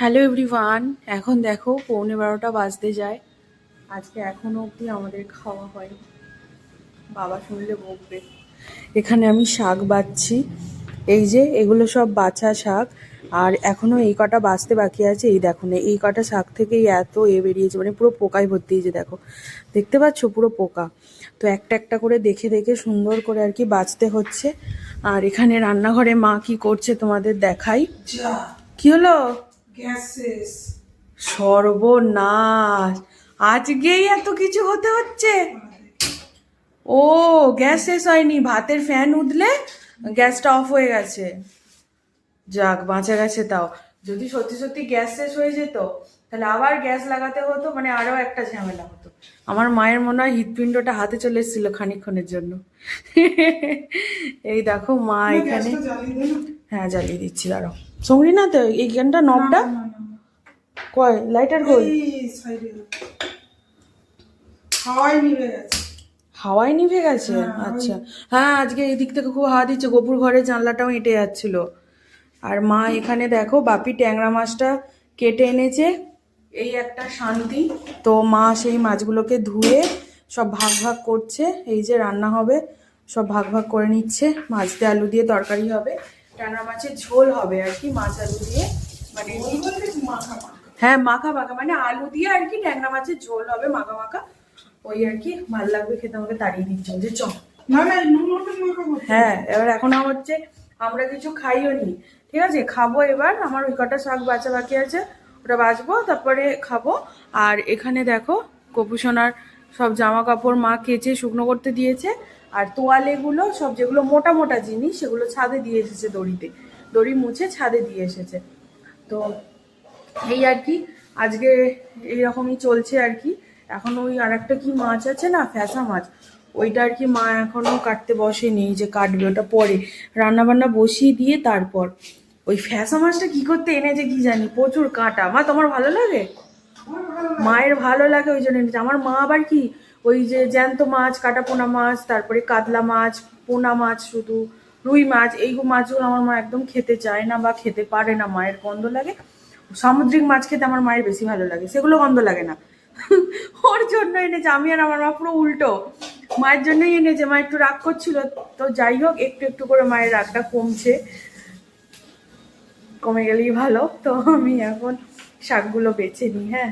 Hello everyone এখন দেখো পৌনে বারোটা বাজতে যায়। আজকে এখনও অবধি আমাদের খাওয়া হয় বাবা শুনলে বকবে। এখানে আমি শাক বাচ্ছি। এই যে এগুলো সব বাছা শাক। আর এখনও এই কটা বাঁচতে বাকি আছে। এই দেখো না এই কটা শাক থেকেই এত এ বেরিয়েছে মানে পুরো পোকায় ভর্তি হয়েছে দেখো। দেখতে পাচ্ছ পুরো পোকা? তো একটা একটা করে দেখে দেখে সুন্দর করে আর কি বাঁচতে হচ্ছে। আর এখানে রান্নাঘরে মা কি করছে তোমাদের দেখাই। যা। কি হলো? গ্যাস শেষ সর্বনাশ। আজকেই এত কিছু হতে হচ্ছে? ও গ্যাস শেষ হয়নি। ভাতের ফ্যান উঠলে গ্যাসটা অফ হয়ে গেছে। যাক বাঁচা গেছে তাও। যদি সত্যি সত্যি গ্যাস শেষ হয়ে যেত তাহলে আবার গ্যাস লাগাতে হতো মানে আরও একটা ঝামেলা হতো। আমার মায়ের মনে হয় হৃৎপিণ্ডটা হাতে চলে এসেছিল খানিকক্ষণের জন্য। এই দেখো মা এখানে হ্যাঁ জ্বালিয়ে দিচ্ছি দাঁড়াও। সঙ্গী না তো এইখানটা নবটা না, না, না, না। কয়? লাইটার কই? এই হাওয়াই নিভে গেছে। হাওয়ায় নিভে গেছে? আচ্ছা। হ্যাঁ আজকে এই দিক থেকে খুব হাওয়া দিচ্ছে। গোপুর ঘরের জানলাটাও এঁটে যাচ্ছিল। আর মা এখানে দেখো বাপি ট্যাংরা মাছটা কেটে এনেছে। এই একটা শান্তি। তো মা সেই মাছগুলোকে ধুয়ে সব ভাগ ভাগ করছে। এই যে রান্না হবে সব ভাগ ভাগ করে নিচ্ছে। মাছ দিয়ে আলু দিয়ে তরকারি হবে। ট্যাংরা মাছের ঝোল হবে আর কি মাছ আলু দিয়ে। মানে মাখা মাখা। হ্যাঁ মাখা মাখা মানে আলু দিয়ে আর কি ট্যাংরা মাছের ঝোল হবে মাখা মাখা। ওই আর কি ভালো লাগবে খেতে আমাকে তাড়িয়ে দিচ্ছে যে চ হ্যাঁ এবার এখন হচ্ছে আমরা কিছু খাইও নি ঠিক আছে? খাব এবার আমার ওই কটা শাক বাঁচা বাকি আছে ওটা বাঁচবো তারপরে খাব। আর এখানে দেখো কপুসোনার সব জামা কাপড় মা কেচে শুকনো করতে দিয়েছে আর তোয়ালেগুলো, সব যেগুলো মোটা মোটা জিনিস, সেগুলো ছাদে দিয়ে এসেছে দড়িতে। দড়ি মুছে ছাদে দিয়ে এসেছে। তো এই আর কি, আজকে এইরকমই চলছে আর কি। এখন ওই আর একটা কি মাছ আছে না, ফ্যাসা মাছ? ওইটা আর কি মা এখনও কাটতে বসেনি যে কাটবে, ওটা পরে। রান্না বান্না বসিয়ে দিয়ে তারপর। ওই ফ্যাসা মাছটা কি করতে এনেছে কি জানি, প্রচুর কাটা। মা, তোমার ভালো লাগে? মায়ের ভালো লাগে ওই জন্য আমার মা আবার কি, ওই যে জ্যান্ত মাছ, কাটা পোনা মাছ, তারপরে কাতলা মাছ, পোনা মাছ শুধু, রুই মাছ, এই মাছগুলো আমার মা একদম খেতে চায় না বা খেতে পারে না, মায়ের গন্ধ লাগে। সামুদ্রিক মাছ খেতে আমার মায়ের বেশি ভালো লাগে, সেগুলো গন্ধ লাগে না। ওর জন্য এনেছে, আমি আর আমার মা পুরো উল্টো। মায়ের জন্যই এনেছে, মা একটু রাগ করছিল, তো যাই হোক, একটু একটু করে মায়ের রাগটা কমছে। কমে গেলেই ভালো, তো আমি এখন শাকগুলো বেছে নিই হ্যাঁ।